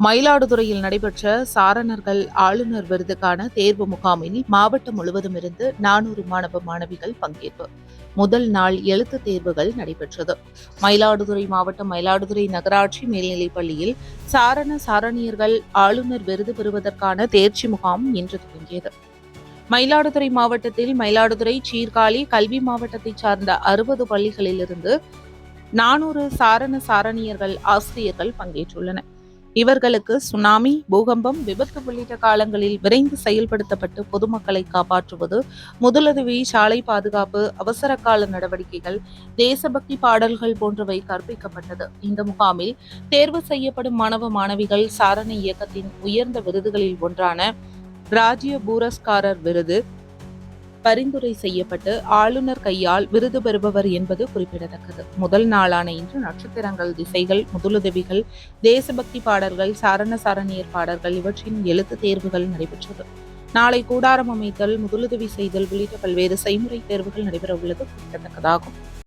மயிலாடுதுறையில் நடைபெற்ற சாரணர்கள் ஆளுநர் விருதுக்கான தேர்வு முகாமில் மாவட்டம் முழுவதும் இருந்து நானூறு மாணவ மாணவிகள் பங்கேற்பு. முதல் நாள் எழுத்து தேர்வுகள் நடைபெற்றது. மயிலாடுதுறை மாவட்டம் மயிலாடுதுறை நகராட்சி மேல்நிலைப் பள்ளியில் சாரண சாரணியர்கள் ஆளுநர் விருது பெறுவதற்கான தேர்ச்சி முகாம் இன்று துவங்கியது. மயிலாடுதுறை மாவட்டத்தில் மயிலாடுதுறை சீர்காழி கல்வி மாவட்டத்தைச் சார்ந்த அறுபது பள்ளிகளிலிருந்து நானூறு சாரண சாரணியர்கள் ஆசிரியர்கள் பங்கேற்றுள்ளனர். இவர்களுக்கு சுனாமி பூகம்பம் விபத்து உள்ளிட்ட காலங்களில் விரைந்து செயல்படுத்தப்பட்டு பொதுமக்களை காப்பாற்றுவது முதலுதவி சாலை பாதுகாப்பு அவசர கால நடவடிக்கைகள் தேசபக்தி பாடல்கள் போன்றவை கற்பிக்கப்பட்டது. இந்த முகாமில் தேர்வு செய்யப்படும் மாணவ மாணவிகள் சாரணை இயக்கத்தின் உயர்ந்த விருதுகளில் ஒன்றான ராஜ்ய பூரஸ்காரர் விருது பரிந்துரை செய்யப்பட்டு ஆளுநர் கையால் விருது பெறுபவர் என்பது குறிப்பிடத்தக்கது. முதல் நாளான இன்று நட்சத்திரங்கள் திசைகள் முதலுதவிகள் தேசபக்தி பாடல்கள் சாரண சாரணியர் பாடல்கள் இவற்றின் எழுத்து தேர்வுகள் நடைபெற்றது. நாளை கூடாரம் அமைத்தல் முதலுதவி செய்தல் உள்ளிட்ட பல்வேறு செய்முறை தேர்வுகள் நடைபெற உள்ளது குறிப்பிடத்தக்கதாகும்.